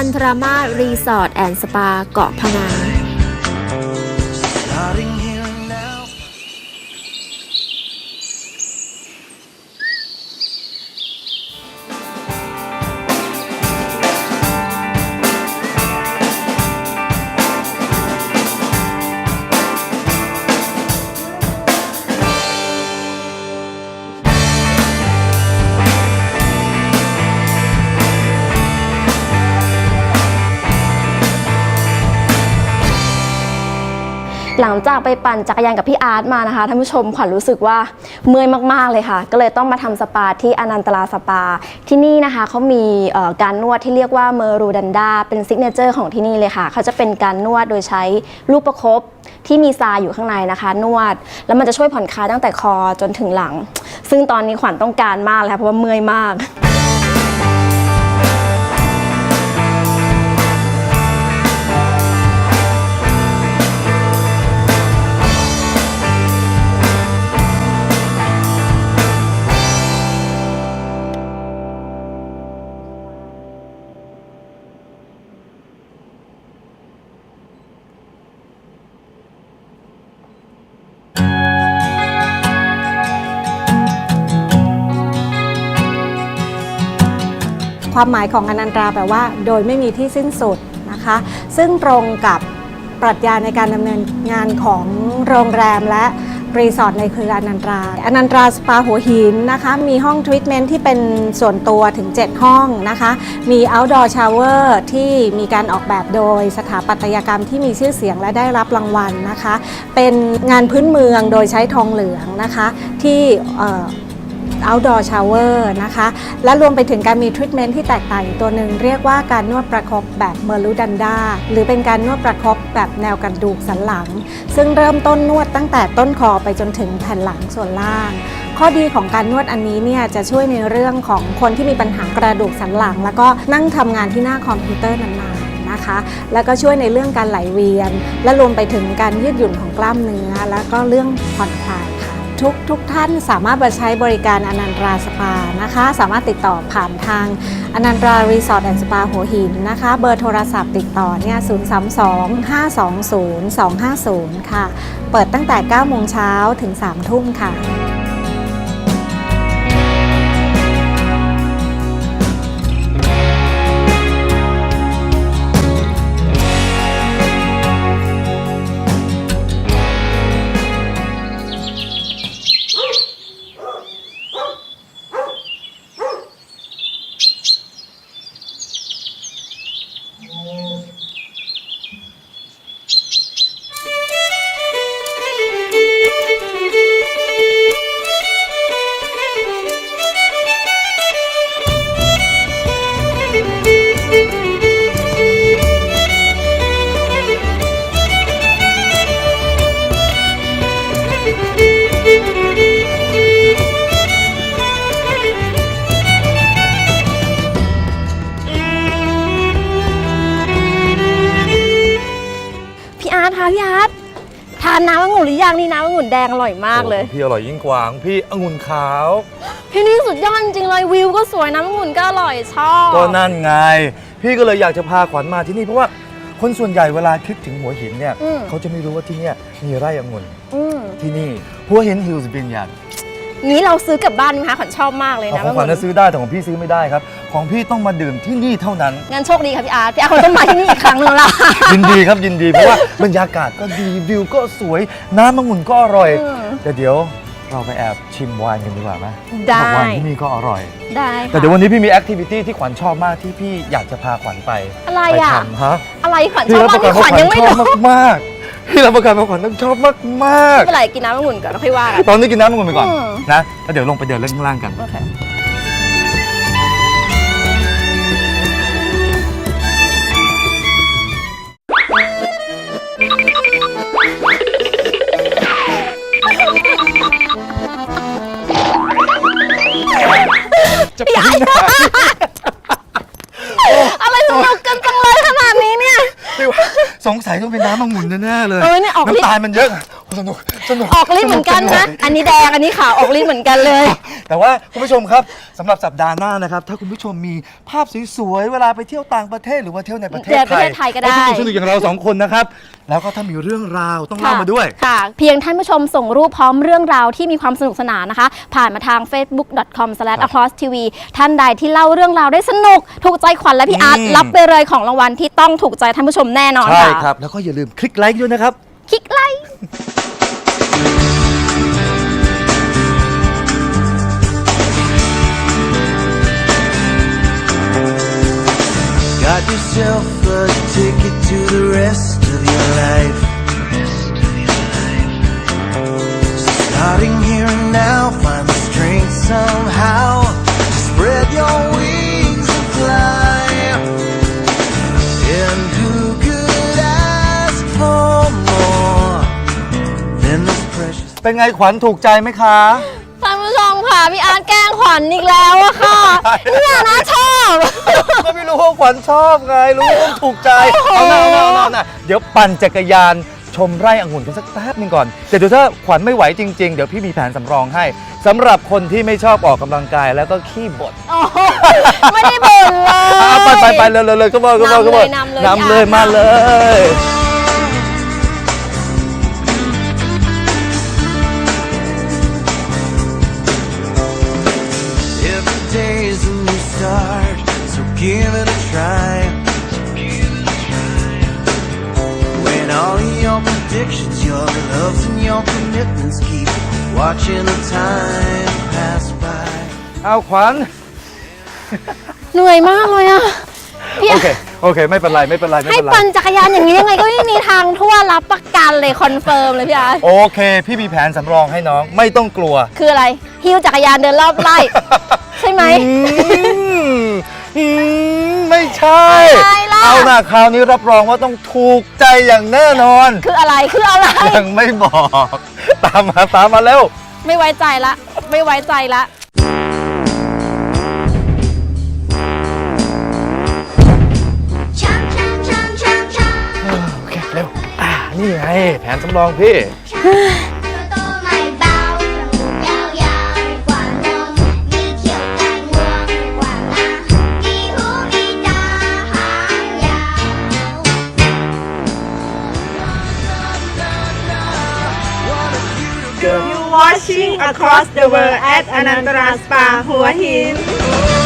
จันทรามารีสอร์ทแอนด์สปาเกาะพะงัน หลังจากไปปั่นจักรยานกับพี่อาร์ตมานะคะท่านผู้ชมขวัญรู้สึกว่าเมื่อยมากๆเลยค่ะ ก็เลยต้องมาทำสปาที่อนันตราสปา ที่นี่นะคะเขามีการนวดที่เรียกว่าเมรูดันดาเป็นซิกเนเจอร์ของที่นี่เลยค่ะเขาจะเป็นการนวดโดยใช้ลูกประคบที่มีทรายอยู่ข้างในนะคะ นวด แล้วมันจะช่วยผ่อนคลายตั้งแต่คอจนถึงหลัง ซึ่งตอนนี้ขวัญต้องการมากเลยค่ะเพราะว่าเมื่อยมาก ความหมายของอนันตราแปลว่า โดยไม่มีที่สิ้นสุดนะคะ ซึ่งตรงกับปรัชญาในการดำเนินงานของโรงแรมและรีสอร์ทในเครืออนันตรา อนันตราสปาหัวหินนะคะ มีห้องทรีทเมนต์ที่เป็นส่วนตัวถึง 7 ห้องนะคะ มี outdoor shower ที่มีการออกแบบโดยสถาปัตยกรรมที่มีชื่อเสียงและได้รับรางวัลนะคะ เป็นงานพื้นเมืองโดยใช้ทองเหลืองนะคะ ที่ outdoor shower นะคะ และรวมไปถึงการมีทรีทเมนต์ที่แตกต่างอีกตัวหนึ่งเรียกว่าการนวดประคบแบบเมอร์ลูดันดาหรือเป็นการนวดประคบแบบแนวกระดูกสันหลัง ซึ่งเริ่มต้นนวดตั้งแต่ต้นคอไปจนถึงแผ่นหลังส่วนล่าง ข้อดีของการนวดอันนี้เนี่ยจะช่วยในเรื่องของคนที่มีปัญหากระดูกสันหลัง แล้วก็นั่งทำงานที่หน้าคอมพิวเตอร์นานๆนะคะแล้วก็ช่วยในเรื่องการไหลเวียน และรวมไปถึงการยืดหยุ่นของกล้ามเนื้อ แล้วก็เรื่องผ่อนคลาย ทุกทุกท่านสามารถมาใช้บริการอนันตราสปานะคะ สามารถติดต่อผ่านทางอนันตรารีสอร์ทแอนด์สปาหัวหินนะคะ เบอร์โทรศัพท์ติดต่อเนี่ย032 520 250 ค่ะ เปิดตั้งแต่ 9 โมงเช้าถึง 3 ทุ่มค่ะ พี่อาร์ตคะพี่อาร์ตทานน้ำองุ่นหรือยังนี่น้ำองุ่นแดงอร่อยมากเลย โอ้พี่อร่อยยิ่งกว่าของพี่องุ่นขาวพี่นี่สุดยอดจริงๆเลยวิวก็สวยน้ำองุ่นก็อร่อยชอบ ก็นั่นไง พี่ก็เลยอยากจะพาขวัญมาที่นี่เพราะว่าคนส่วนใหญ่เวลาคิดถึงหัวหินเนี่ยอืม เขาจะไม่รู้ว่าที่เนี่ยมีไร่องุ่นอืมที่นี่หัวหินฮิลส์บินยั นงี้เราซื้อกลับบ้านไหมคะขวัญชอบมากเลยของนะของขวัญน่ะซื้อได้แต่ของพี่ซื้อไม่ได้ครับ ของพี่ต้องมาดื่มที่นี่เท่านั้นงั้นโชคดีค่ะพี่อาร์ตพี่อาร์ตคงต้องมาที่นี่อีกครั้งหนึงละยินดีครับยินดีเพราะว่าบรรยากาศก็ดีวิวก็สวยน้ำองุ่นก็อร่อยอืมแต่เดี๋ยวเราไปแอบชิมไวน์กันดีกว่าไหมได้เพราะไวน์ที่นี่ก็อร่อย ได้ค่ะแต่เดี๋ยววันนี้พี่มีแอคทิวิตี้ที่ขวัญชอบมากที่พี่อยากจะพาขวัญไป อะไรไปอะทำฮะอะไรขวัญชพี่อบรับมาปกระกันนี่ขว่าวัญขวัญยังไม่ชอบรู้มาก ๆพี่รับประกันว่าขวัญต้องชอบมากไม่เป็นไรกินน้ำองุ่นก่อนแล้วค่อยว่ากันๆ ตอนนี้กินน้ำมันไปก่อนอืม นะแล้วเดี๋ยวลงไปเดินเล่นข้างล่างกัน โอเค สงสัยต้องเป็นน้ำองุ่นแน่ๆเลยเออเนี่ยออกฤทธิ์ น้ำตาลมันเยอะ สนุกสนุกออกลิ้นเหมือนกันนะ อันนี้แดง อันนี้ขาว ออกลิ้นเหมือนกันเลย แต่ว่าคุณผู้ชมครับสำหรับสัปดาห์หน้านะครับ ถ้าคุณผู้ชมมีภาพสวยๆเวลาไปเที่ยวต่างประเทศหรือว่าเที่ยวในประเทศเดี๋ยวประเทศไทยก็ได้สนุกสนุกๆอย่างเราสองคนนะครับ แล้วก็ถ้ามีเรื่องราวต้องเล่ามาด้วย ค่ะ เพียงท่านผู้ชมส่งรูปพร้อมเรื่องราวที่มีความสนุกสนานนะคะ ผ่านมาทาง facebook.com/acrosstv ท่านใดที่เล่าเรื่องราวได้สนุก ถูกใจขวัญและพี่อาร์ตอืมรับไปเลยของรางวัลที่ต้องถูกใจท่านผู้ชมแน่นอนใช่ค่ะครับแล้วก็อย่าลืมคลิกไลค์ด้วยนะครับคลิกไลค์ Got yourself a ticket to the rest of your life. Starting here and now, find the strength somehow to spread your wings and fly. And who could ask for more than this precious? เป็นไงขวัญถูกใจไหมคะ ท่านผู้ชมค่ะ พี่อาร์ตแกล้งขวัญอีกแล้วอะค่ะ เนี่ยนะชอบ ก็ไม่รู้ว่าขวัญชอบไง รู้ว่าถูกใจ เอาหน้าเอาหน้าเอาหน้าเอาหน้าเดี๋ยวปั่นจักรยานชมไร่องุ่นกันสักแป๊บหนึงก่อน แต่เดี๋ยวถ้าขวัญไม่ไหวจริง ๆ เดี๋ยวพี่มีแผนสำรองให้สำหรับคนที่ไม่ชอบออกกำลังกายแล้วก็ขี้บ่น โอ้โหไม่ได้บ่นเลย อะไปไปไปเลยเลยเลยก็บอกก็บอกก็บอกนำเลยนำเลยพี่อาร์ตมาเลย your predictions, your loves, and your commitments keep watching the time pass by. เอาขวัญเหนื่อยมากเลยอะพี่โอเคโอเค ไม่เป็นไรไม่เป็นไรไม่ให้เป็นไรปั่นจักรยานอย่างนี้ยังไงก็ไม่มีทางทั่วรับประกันเลยคอนเฟิร์มเลยพี่อาร์ตโอเค พี่มีแผนสำรองให้น้องไม่ต้องกลัวคืออะไรฮิ้วจักรยานเดินรอบไร่ ใช่ไหมอืมอืมไม่ใช่อะไรล่ะ เอาหน้าคราวนี้รับรองว่าต้องถูกใจอย่างแน่นอน คืออะไรคืออะไร ยังไม่บอก ตามมาตามมาแล้วไม่ไว้ใจละ ไม่ไว้ใจละ โอเคเร็ว อ่า นี่ไงแผนสำรองพี่ watching across the world at Anantara Spa หัวหิน